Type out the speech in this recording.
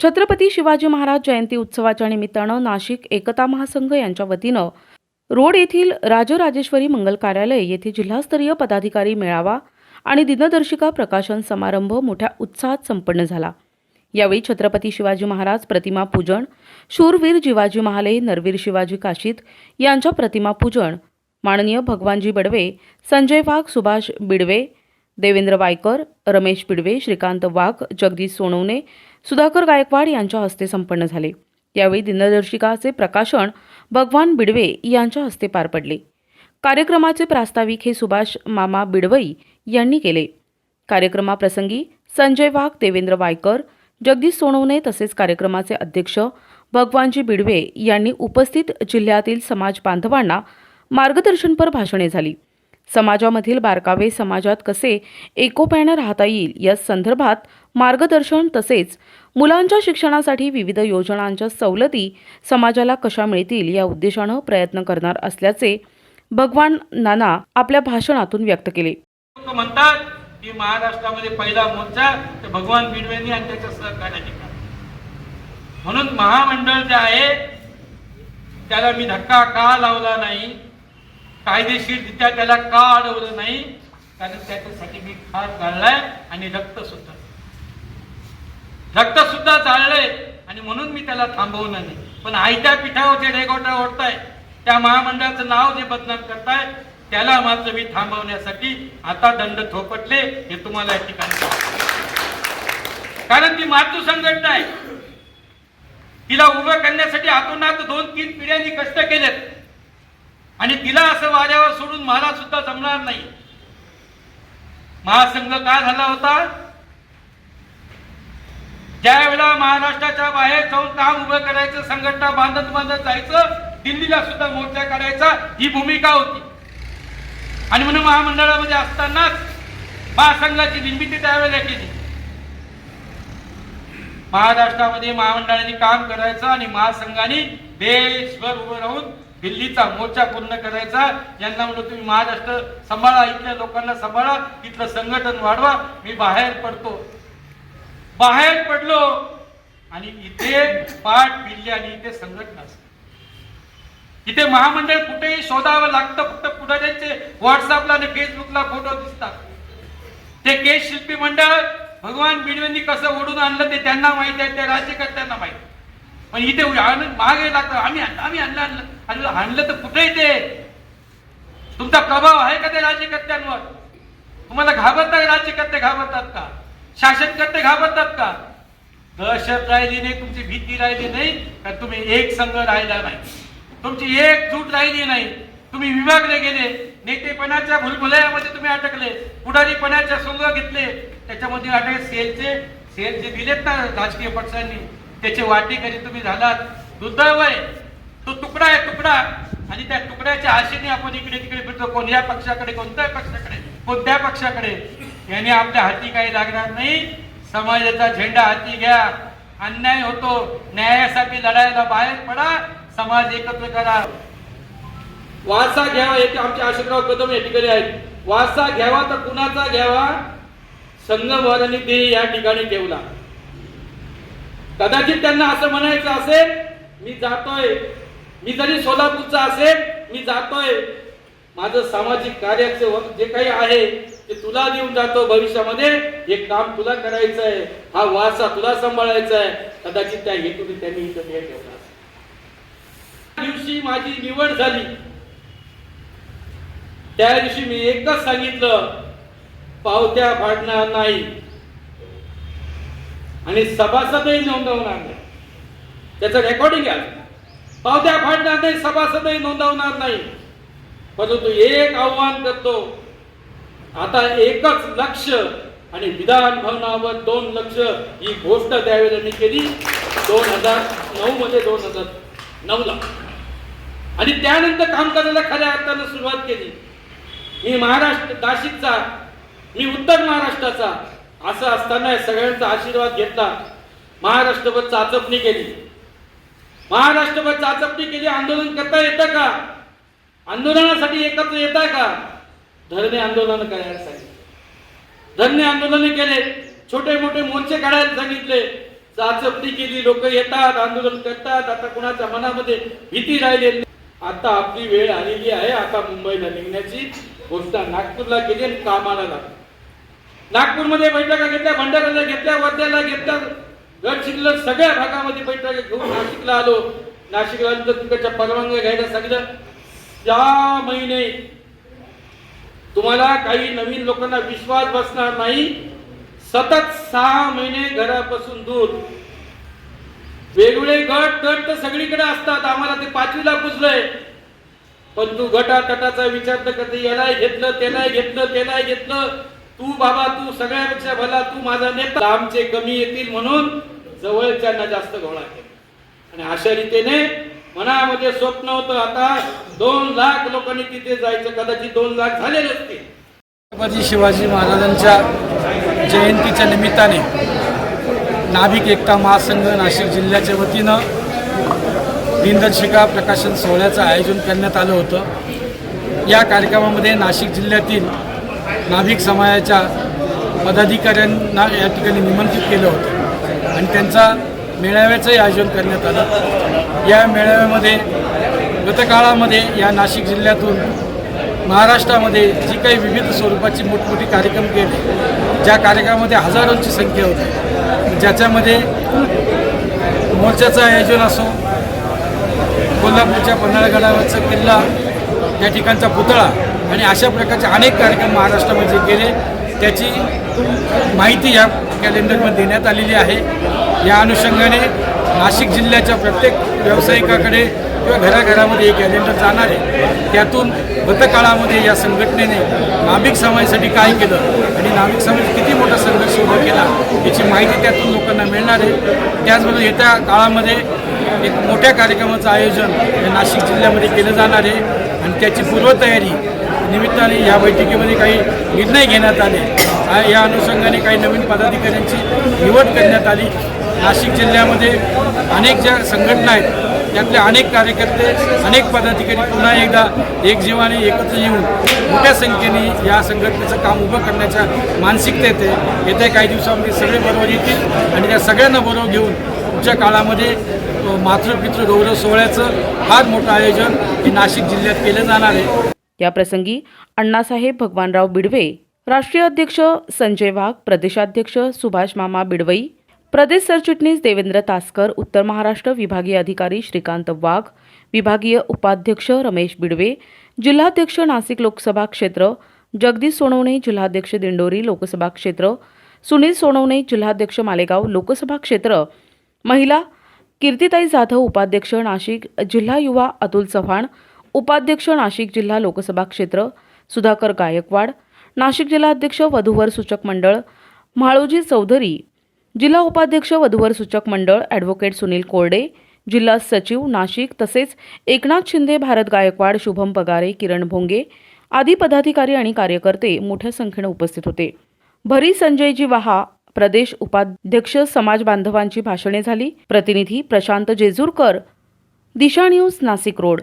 छत्रपती शिवाजी महाराज जयंती उत्सवाच्या निमित्तानं नाशिक एकता महासंघ यांच्या वतीनं रोड येथील राजराजेश्वरी मंगल कार्यालय येथे जिल्हास्तरीय पदाधिकारी मेळावा आणि दिनदर्शिका प्रकाशन समारंभ मोठ्या उत्साहात संपन्न झाला. यावेळी छत्रपती शिवाजी महाराज प्रतिमा पूजन शूरवीर जिवाजी महाले नरवीर शिवाजी काशीत यांच्या प्रतिमा पूजन माननीय भगवानजी बडवे संजय वाघ सुभाष बिडवे देवेंद्र वायकर रमेश बिडवे श्रीकांत वाघ जगदीश सोनवणे सुधाकर गायकवाड यांच्या हस्ते संपन्न झाले. यावेळी दिनदर्शिकाचे प्रकाशन भगवान बिडवे यांच्या हस्ते पार पडले. कार्यक्रमाचे प्रास्ताविक हे सुभाष मामा बिडवई यांनी केले. कार्यक्रमाप्रसंगी संजय वाघ देवेंद्र वायकर जगदीश सोनवणे तसेच कार्यक्रमाचे अध्यक्ष भगवानजी बिडवे यांनी उपस्थित जिल्ह्यातील समाज बांधवांना मार्गदर्शनपर भाषणे झाली. समाजामधील बारकावे समाजात कसे एकोप्यानं राहता येईल? या संदर्भात मार्गदर्शन तसेच मुलांच्या शिक्षणासाठी विविध योजनांच्या सवलती समाजाला कशा मिळतील या उद्देशानं प्रयत्न करणार असल्याचे भगवान नाना आपल्या भाषणातून व्यक्त केले. म्हणतात की महाराष्ट्रामध्ये पहिला मोर्चा भगवान बिडवेनी आणि त्याच्या सहकार्याने म्हणून महामंडळ जे आहे त्याला मी धक्का का लावला नाही? कायदेशीररित्या त्याला का अडवलं नाही कारण त्याच्यासाठी मी फार जाळलाय आणि रक्त सुद्धा रक्त सुद्धा जाळलंय आणि म्हणून मी त्याला थांबवलं नाही. पण आयत्या पिठावर जे रेगोटा ओढताय त्या महामंडळाचं नाव जे बदनाम करताय त्याला मात्र मी थांबवण्यासाठी आता दंड थोपटले हे तुम्हाला या ठिकाणी कारण ती मातृ संघटना आहे. तिला उभं करण्यासाठी आतोनात दोन तीन पिढ्यांनी कष्ट केलेत. आणि तिला असं वाऱ्यावर सोडून मला सुद्धा जमणार नाही. महासंघ का झाला होता? ज्यावेळेला महाराष्ट्राच्या बाहेर जाऊन काम उभं करायचं संघटना बांधत बांधत जायचं दिल्लीला सुद्धा मोर्चा काढायचा ही भूमिका होती. आणि म्हणून महामंडळामध्ये असतानाच महासंघाची निर्मिती त्यावेळेला केली. महाराष्ट्रामध्ये महामंडळाने काम करायचं आणि महासंघाने देशभर उभं राहून दिल्लीचा मोर्चा पूर्ण करायचा. यांना म्हणलं तुम्ही महाराष्ट्र सांभाळा इथल्या लोकांना सांभाळा इथलं संघटन वाढवा मी बाहेर पडतो. बाहेर पडलो आणि इथे पाठ पिल्ली आणि इथे संघटना असते. इथे महामंडळ कुठेही शोधावं लागतं फक्त पुढाऱ्यांचे व्हॉट्सअपला आणि फेसबुकला फोटो दिसतात. ते केस शिल्पी मंडळ भगवान बिडवेंनी कसं ओढून आणलं ते त्यांना माहिती आहे त्या राज्यकर्त्यांना माहिती पण इथे आणून मागे लागतं. आम्ही आम्ही आणलं आणलं. आणि आणलं तर कुठे येते तुमचा प्रभाव आहे का ते राज्यकर्त्यांवर तुम्हाला घाबरतात राज्यकर्ते घाबरतात का? शासनकर्ते घाबरतात का? दहशत राहिली नाही तुमची भीती राहिली नाही का तुम्ही एक संघ राहिला नाही. तुमची एक झूट राहिली नाही. तुम्ही विभागले गेले. नेतेपणाच्या भुलभुलयामध्ये तुम्ही अटकले. पुढारीपणाच्या सोंग घेतले. त्याच्यामध्ये अटक सेलचे सेलचे दिलेत ना राजकीय पक्षांनी. त्याचे वाटेकरी तुम्ही झालात? दुर्दैव आहे तो तुकडा आहे तुकडा. आणि त्या तुकड्याच्या आशेने आपण इकडे तिकडे फिरतो. कोण या पक्षाकडे कोणत्या पक्षाकडे कोणत्या पक्षाकडे? याने आपल्या हाती काही लागणार नाही. समाजाचा झेंडा हाती घ्या. अन्याय होतो. न्यायासाठी लढायला बाहेर पडा. समाज एकत्र करा. वारसा घ्यावा येथे आमचे आशीर्वाद कदम या ठिकाणी आहेत. वारसा घ्यावा तर कुणाचा घ्यावा? संगमवारांनी ते या ठिकाणी ठेवला. कदाचित त्यांना असं म्हणायचं असेल मी जातोय. मी जरी सोलापूरचा असेल मी जातोय. माझं सामाजिक कार्याचं जे काही आहे ते तुला देऊन जातो भविष्यामध्ये. हे काम तुला करायचं आहे हा वारसा तुला सांभाळायचा आहे कदाचित त्या हेतूने त्यांनी इथं हे ठेवला त्या दिवशी माझी निवड झाली. त्या दिवशी मी एकदाच सांगितलं पावत्या फाडणार नाही. आणि सभासदही नोंदवणार नाही. त्याचं रेकॉर्डिंग आहे पावत्या फाडणार नाही सभासदही नोंदवणार नाही. परंतु एक आव्हान करतो. आता एकच लक्ष आणि विधान भवनावर दोन लक्ष ही गोष्ट त्यावेळेला त्यांनी केली. दोन हजार नऊ मध्ये दोन हजार नऊला. आणि त्यानंतर काम करायला खऱ्या अर्थानं सुरुवात केली. मी महाराष्ट्र नाशिकचा मी उत्तर महाराष्ट्राचा असं असताना या सगळ्यांचा आशीर्वाद घेतला. महाराष्ट्रभर चाचपणी केली. महाराष्ट्रभर चाचपणी केली आंदोलन करता येतं का? आंदोलनासाठी एकत्र येता का? धरणे आंदोलन करायला सांगितले धरणे आंदोलन केले. छोटे मोठे मोर्चे काढायला सांगितले. चाचपणी केली लोक येतात आंदोलन करतात. आता कुणाच्या मनामध्ये भीती राहिलेली आता आपली वेळ आलेली आहे. आता मुंबईला निघण्याची. गोष्ट नागपूरला गेली आणि कामाला लागली. नागपूरमध्ये बैठका घेतल्या भंडाऱ्याला घेतल्या वर्ध्याला घेतल्या. गडचिरोलीला सगळ्या भागामध्ये बैठका घेऊन नाशिकला आलो. नाशिकला आलो तर तिकडच्या परवानग्या घ्यायला सांगितलं. त्या महिने तुम्हाला काही नवीन लोकांना विश्वास बसणार नाही. सतत सहा महिने घरापासून दूर. वेगवेगळे गट गट तर सगळीकडे असतात. आम्हाला ते पाचवीला पुजलंय. पण तू गटा तटाचा विचार तर कधी यालाही घेतलं त्याला घेतलं त्याला घेतलं. तू बाबा तू सगळ्यापेक्षा भला तू माझा नेता. लांबचे कमी येतील म्हणून जवळच्यांना जास्त घोळा केला. आणि अशा रीतीने मनामध्ये स्वप्न होतं आता दोन लाख लोकांनी तिथे जायचं कदाचित दोन लाख झालेले असतील छत्रपती शिवाजी महाराजांच्या जयंतीच्या निमित्ताने नाभिक एकता महासंघ नाशिक जिल्ह्याच्या वतीनं दिनदर्शिका प्रकाशन सोहळ्याचं आयोजन करण्यात आलं होतं. या कार्यक्रमामध्ये नाशिक जिल्ह्यातील नाभिक समाजाच्या पदाधिकाऱ्यांना या ठिकाणी निमंत्रित केलं होतं. आणि त्यांचा मेळाव्याचंही आयोजन करण्यात आलं. या मेळाव्यामध्ये गतकाळामध्ये या नाशिक जिल्ह्यातून महाराष्ट्रामध्ये जी काही विविध स्वरूपाची मोठमोठी कार्यक्रम केले ज्या कार्यक्रमामध्ये हजारोंची संख्या होती. ज्याच्यामध्ये मोर्चाचं आयोजन असो कोल्हापूरच्या पन्हाळगडावरचा किल्ला या ठिकाणचा पुतळा आणि अशा प्रकारचे अनेक कार्यक्रम महाराष्ट्रामध्ये केले. त्याची माहिती या कॅलेंडरमध्ये देण्यात आलेली आहे. या अनुषंगाने नाशिक जिल्ह्याच्या प्रत्येक व्यावसायिकाकडे किंवा घराघरामध्ये हे कॅलेंडर जाणार आहे. त्यातून गतकाळामध्ये या संघटनेने नाभिक समाजासाठी काय केलं आणि नाभिक समाज किती मोठा संघर्ष उभा केला याची माहिती त्यातून लोकांना मिळणार आहे. त्याचबरोबर येत्या काळामध्ये एक मोठ्या कार्यक्रमाचं आयोजन या नाशिक जिल्ह्यामध्ये केलं जाणार आहे. आणि त्याची पूर्वतयारी निमित्ताने या बैठकीमध्ये काही निर्णय घेण्यात आले. या अनुषंगाने काही नवीन पदाधिकाऱ्यांची निवड करण्यात आली. नाशिक जिल्ह्यामध्ये अनेक ज्या संघटना आहेत त्यातले अनेक कार्यकर्ते अनेक पदाधिकारी पुन्हा एकदा एकजीवाने एकत्र येऊन मोठ्या संख्येने या संघटनेचं काम उभं करण्याच्या मानसिकतेत आहे. येत्या काही दिवसामध्ये सगळे बरोबर येतील आणि त्या सगळ्यांना बरोबर घेऊन पुढच्या काळामध्ये मातृपितृ गौरव सोहळ्याचं फार मोठं आयोजन हे नाशिक जिल्ह्यात केलं जाणार आहे. याप्रसंगी अण्णासाहेब भगवानराव बिडवे राष्ट्रीय अध्यक्ष संजय वाघ प्रदेशाध्यक्ष सुभाष मामा बिडवई प्रदेश सरचिटणीस देवेंद्र तासकर उत्तर महाराष्ट्र विभागीय अधिकारी श्रीकांत वाघ विभागीय उपाध्यक्ष रमेश बिडवे जिल्हाध्यक्ष नाशिक लोकसभा क्षेत्र जगदीश सोनवणे जिल्हाध्यक्ष दिंडोरी लोकसभा क्षेत्र सुनील सोनवणे जिल्हाध्यक्ष मालेगाव लोकसभा क्षेत्र महिला कीर्तिताई जाधव उपाध्यक्ष नाशिक जिल्हा युवा अतुल चव्हाण उपाध्यक्ष नाशिक जिल्हा लोकसभा क्षेत्र सुधाकर गायकवाड नाशिक जिल्हाध्यक्ष वधूवर सूचक मंडळ म्हाळोजी चौधरी जिल्हा उपाध्यक्ष वधूवर सूचक मंडळ ॲडव्होकेट सुनील कोरडे जिल्हा सचिव नाशिक तसेच एकनाथ शिंदे भारत गायकवाड शुभम पगारे किरण भोंगे आदी पदाधिकारी आणि कार्यकर्ते मोठ्या संख्येनं उपस्थित होते. भरी संजयजी वहा प्रदेश उपाध्यक्ष समाज बांधवांची भाषणे झाली. प्रतिनिधी प्रशांत जेजूरकर दिशा न्यूज नाशिक रोड.